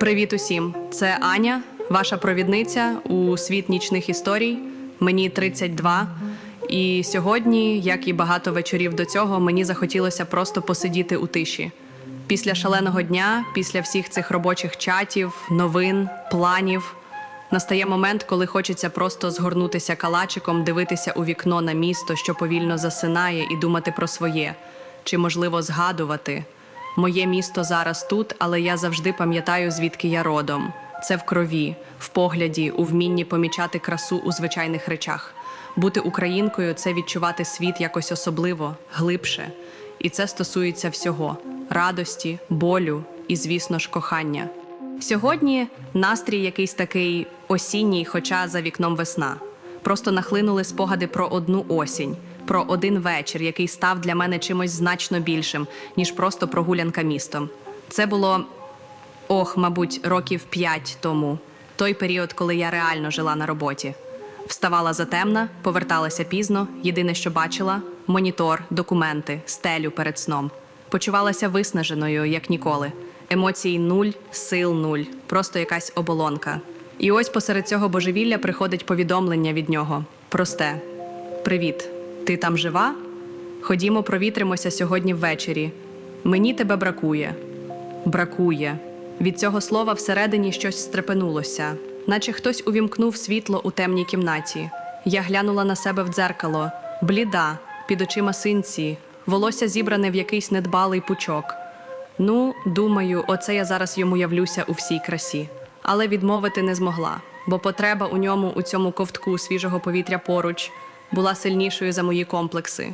Привіт усім! Це Аня, ваша провідниця у світ нічних історій. Мені 32. І сьогодні, як і багато вечорів до цього, мені захотілося просто посидіти у тиші. Після шаленого дня, після всіх цих робочих чатів, новин, планів, настає момент, коли хочеться просто згорнутися калачиком, дивитися у вікно на місто, що повільно засинає, і думати про своє, чи можливо згадувати. Моє місто зараз тут, але я завжди пам'ятаю, звідки я родом. Це в крові, в погляді, у вмінні помічати красу у звичайних речах. Бути українкою це відчувати світ якось особливо, глибше. І це стосується всього радості, болю і, звісно ж, кохання. Сьогодні настрій якийсь такий осінній, хоча за вікном весна. Просто нахлинули спогади про одну осінь, про один вечір, який став для мене чимось значно більшим, ніж просто прогулянка містом. Це було ох, мабуть, років п'ять тому, той період, коли я реально жила на роботі. Вставала затемна, поверталася пізно. Єдине, що бачила монітор, документи, стелю перед сном. Почувалася виснаженою, як ніколи. Емоцій нуль, сил нуль, просто якась оболонка. І ось посеред цього божевілля приходить повідомлення від нього. Просте: Привіт, ти там жива? Ходімо, провітримося сьогодні ввечері. Мені тебе бракує. Бракує. Від цього слова всередині щось стрепенулося, наче хтось увімкнув світло у темній кімнаті. Я глянула на себе в дзеркало, бліда, під очима синці, волосся зібране в якийсь недбалий пучок. Ну, думаю, оце я зараз йому явлюся у всій красі. Але відмовити не змогла, бо потреба у ньому, у цьому ковтку свіжого повітря поруч, була сильнішою за мої комплекси.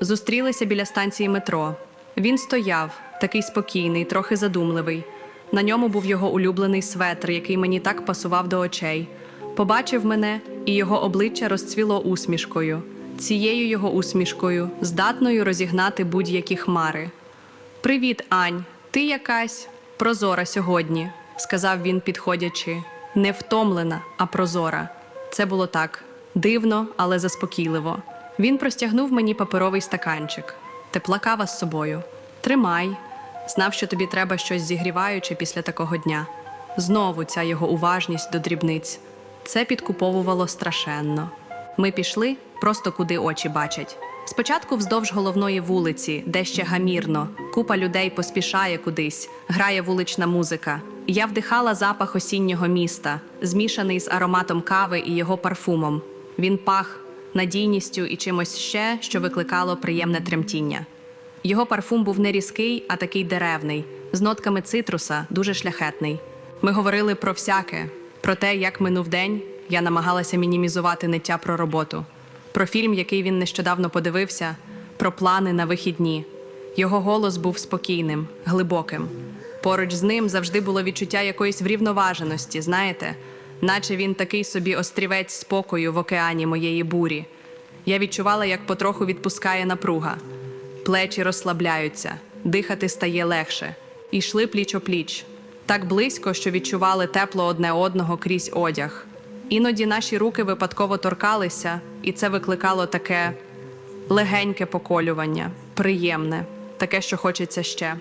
Зустрілися біля станції метро. Він стояв, такий спокійний, трохи задумливий. На ньому був його улюблений светр, який мені так пасував до очей. Побачив мене, і його обличчя розцвіло усмішкою, цією його усмішкою, здатною розігнати будь-які хмари. Привіт, Ань. Ти якась прозора сьогодні, сказав він, підходячи. Не втомлена, а прозора. Це було так дивно, але заспокійливо. Він простягнув мені паперовий стаканчик. Тепла кава з собою. Тримай. Знав, що тобі треба щось зігріваюче після такого дня. Знову ця його уважність до дрібниць. Це підкуповувало страшенно. Ми пішли просто куди очі бачать. Спочатку вздовж головної вулиці, де ще гамірно, купа людей поспішає кудись, грає вулична музика. Я вдихала запах осіннього міста, змішаний з ароматом кави і його парфумом. Він пах надійністю і чимось ще, що викликало приємне тремтіння. Його парфум був не різкий, а такий деревний, з нотками цитруса, дуже шляхетний. Ми говорили про всяке, про те, як минув день. Я намагалася мінімізувати ниття про роботу, про фільм, який він нещодавно подивився, про плани на вихідні. Його голос був спокійним, глибоким. Поруч з ним завжди було відчуття якоїсь врівноваженості, знаєте, наче він такий собі острівець спокою в океані моєї бурі. Я відчувала, як потроху відпускає напруга. Плечі розслабляються, дихати стає легше. І йшли пліч опліч, так близько, що відчували тепло одне одного крізь одяг. Іноді наші руки випадково торкалися, і це викликало таке легеньке поколювання, приємне, таке, що хочеться ще.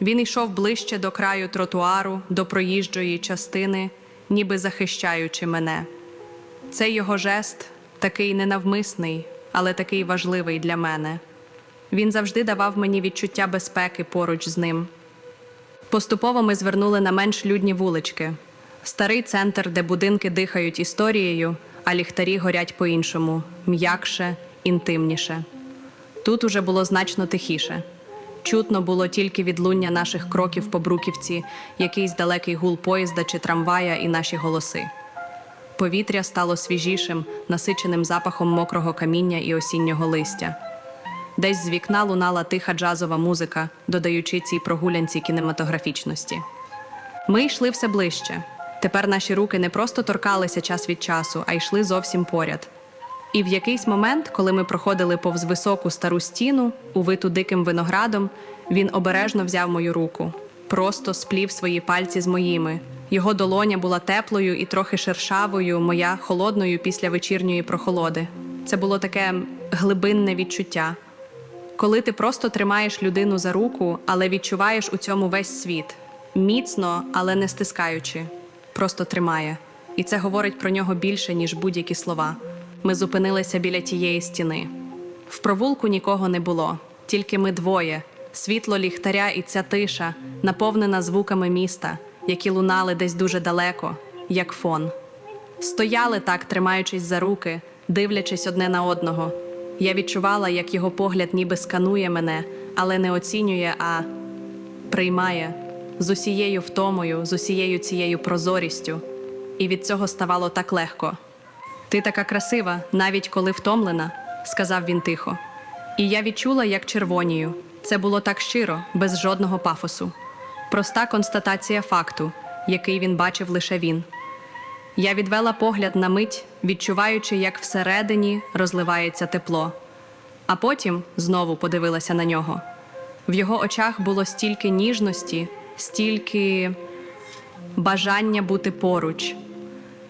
Він йшов ближче до краю тротуару, до проїжджої частини, ніби захищаючи мене. Цей його жест такий ненавмисний, але такий важливий для мене. Він завжди давав мені відчуття безпеки поруч з ним. Поступово ми звернули на менш людні вулички. Старий центр, де будинки дихають історією, а ліхтарі горять по-іншому, м'якше, інтимніше. Тут уже було значно тихіше. Чутно було тільки відлуння наших кроків по бруківці, якийсь далекий гул поїзда чи трамвая і наші голоси. Повітря стало свіжішим, насиченим запахом мокрого каміння і осіннього листя. Десь з вікна лунала тиха джазова музика, додаючи цій прогулянці кінематографічності. Ми йшли все ближче. Тепер наші руки не просто торкалися час від часу, а йшли зовсім поряд. І в якийсь момент, коли ми проходили повз високу стару стіну, увиту диким виноградом, він обережно взяв мою руку, просто сплів свої пальці з моїми. Його долоня була теплою і трохи шершавою, моя холодною після вечірньої прохолоди. Це було таке глибинне відчуття. коли ти просто тримаєш людину за руку, але відчуваєш у цьому весь світ. Міцно, але не стискаючи. Просто тримає. І це говорить про нього більше, ніж будь-які слова. Ми зупинилися біля тієї стіни. В провулку нікого не було, тільки ми двоє. Світло ліхтаря і ця тиша, наповнена звуками міста, які лунали десь дуже далеко, як фон. Стояли так, тримаючись за руки, дивлячись одне на одного. Я відчувала, як його погляд ніби сканує мене, але не оцінює, а приймає з усією втомою, з усією цією прозорістю. І від цього ставало так легко. Ти така красива, навіть коли втомлена, сказав він тихо. І я відчула, як червонію. Це було так щиро, без жодного пафосу. Проста констатація факту, який він бачив лише він. Я відвела погляд на мить, відчуваючи, як всередині розливається тепло. А потім знову подивилася на нього. В його очах було стільки ніжності, стільки бажання бути поруч.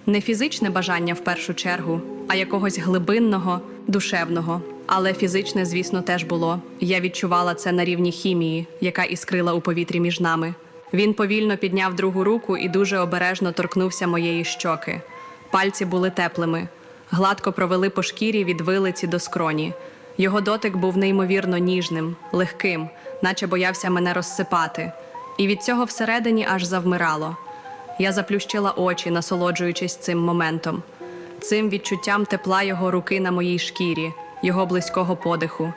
Не фізичне бажання в першу чергу, а якогось глибинного, душевного. Але фізичне, звісно, теж було. Я відчувала це на рівні хімії, яка іскрила у повітрі між нами. Він повільно підняв другу руку і дуже обережно торкнувся моєї щоки. Пальці були теплими, гладко провели по шкірі від вилиці до скроні. Його дотик був неймовірно ніжним, легким, наче боявся мене розсипати. І від цього всередині аж завмирало. Я заплющила очі, насолоджуючись цим моментом, цим відчуттям тепла його руки на моїй шкірі, його близького подиху.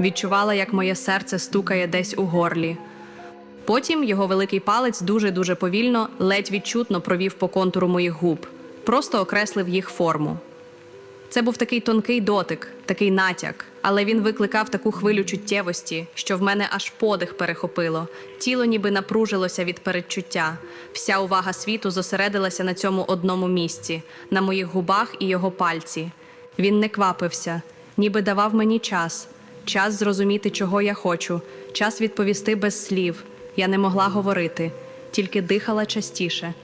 Відчувала, як моє серце стукає десь у горлі. Потім його великий палець дуже-дуже повільно, ледь відчутно провів по контуру моїх губ, просто окреслив їх форму. Це був такий тонкий дотик, такий натяк, але він викликав таку хвилю чуттєвості, що в мене аж подих перехопило. Тіло ніби напружилося від передчуття. Вся увага світу зосередилася на цьому одному місці, на моїх губах і його пальці. Він не квапився, ніби давав мені час, час зрозуміти, чого я хочу, час відповісти без слів. Я не могла говорити, тільки дихала частіше.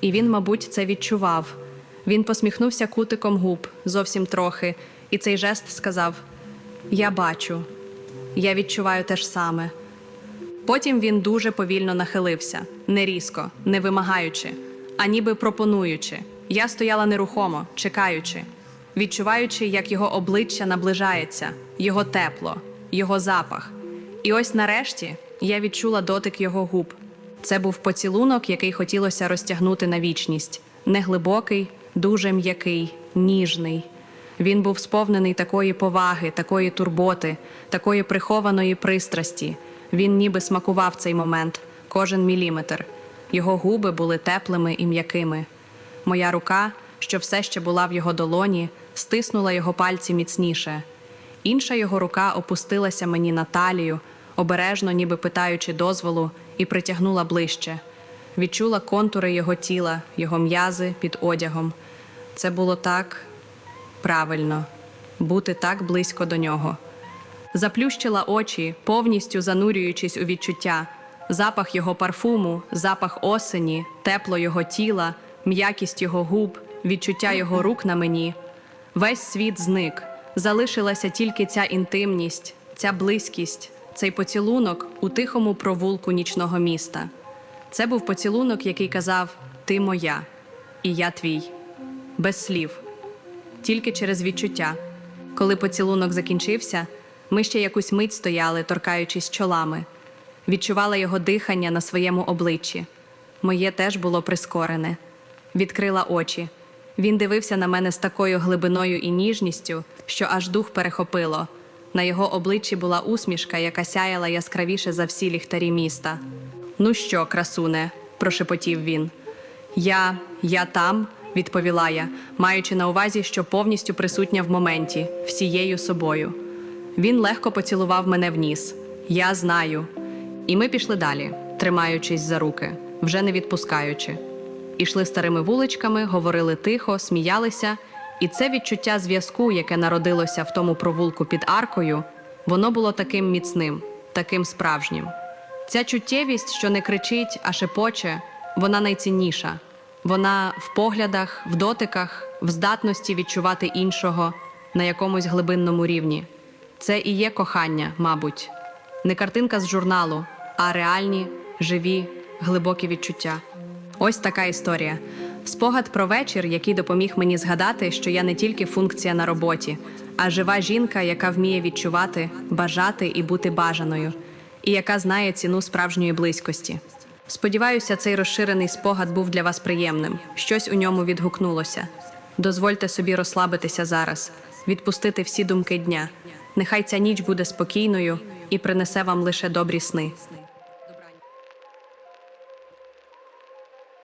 І він, мабуть, це відчував. Він посміхнувся кутиком губ зовсім трохи, і цей жест сказав: Я бачу, я відчуваю те ж саме. Потім він дуже повільно нахилився, не різко, не вимагаючи, а ніби пропонуючи. Я стояла нерухомо, чекаючи, відчуваючи, як його обличчя наближається, його тепло, його запах. І ось нарешті я відчула дотик його губ. Це був поцілунок, який хотілося розтягнути на вічність. Неглибокий, дуже м'який, ніжний. Він був сповнений такої поваги, такої турботи, такої прихованої пристрасті. Він ніби смакував цей момент, кожен міліметр. Його губи були теплими і м'якими. Моя рука, що все ще була в його долоні, стиснула його пальці міцніше. Інша його рука опустилася мені на талію, обережно, ніби питаючи дозволу, і притягнула ближче. Відчула контури його тіла, його м'язи під одягом. Це було так правильно бути так близько до нього. Заплющила очі, повністю занурюючись у відчуття, запах його парфуму, запах осені, тепло його тіла, м'якість його губ, відчуття його рук на мені. Весь світ зник. Залишилася тільки ця інтимність, ця близькість, цей поцілунок у тихому провулку нічного міста. Це був поцілунок, який казав: Ти моя, і я твій, без слів, тільки через відчуття. Коли поцілунок закінчився, ми ще якусь мить стояли, торкаючись чолами, відчувала його дихання на своєму обличчі. Моє теж було прискорене. Відкрила очі. Він дивився на мене з такою глибиною і ніжністю, що аж дух перехопило. На його обличчі була усмішка, яка сяяла яскравіше за всі ліхтарі міста. Ну що, красуне, прошепотів він. Я, я там, відповіла я, маючи на увазі, що повністю присутня в моменті, всією собою. Він легко поцілував мене в ніс. Я знаю. І ми пішли далі, тримаючись за руки, вже не відпускаючи. Ішли старими вуличками, говорили тихо, сміялися, і це відчуття зв'язку, яке народилося в тому провулку під аркою, воно було таким міцним, таким справжнім. Ця чуттєвість, що не кричить, а шепоче, вона найцінніша. Вона в поглядах, в дотиках, в здатності відчувати іншого на якомусь глибинному рівні. Це і є кохання, мабуть. Не картинка з журналу, а реальні, живі, глибокі відчуття. Ось така історія. Спогад про вечір, який допоміг мені згадати, що я не тільки функція на роботі, а жива жінка, яка вміє відчувати, бажати і бути бажаною, і яка знає ціну справжньої близькості. Сподіваюся, цей розширений спогад був для вас приємним. Щось у ньому відгукнулося. Дозвольте собі розслабитися зараз, відпустити всі думки дня. Нехай ця ніч буде спокійною і принесе вам лише добрі сни.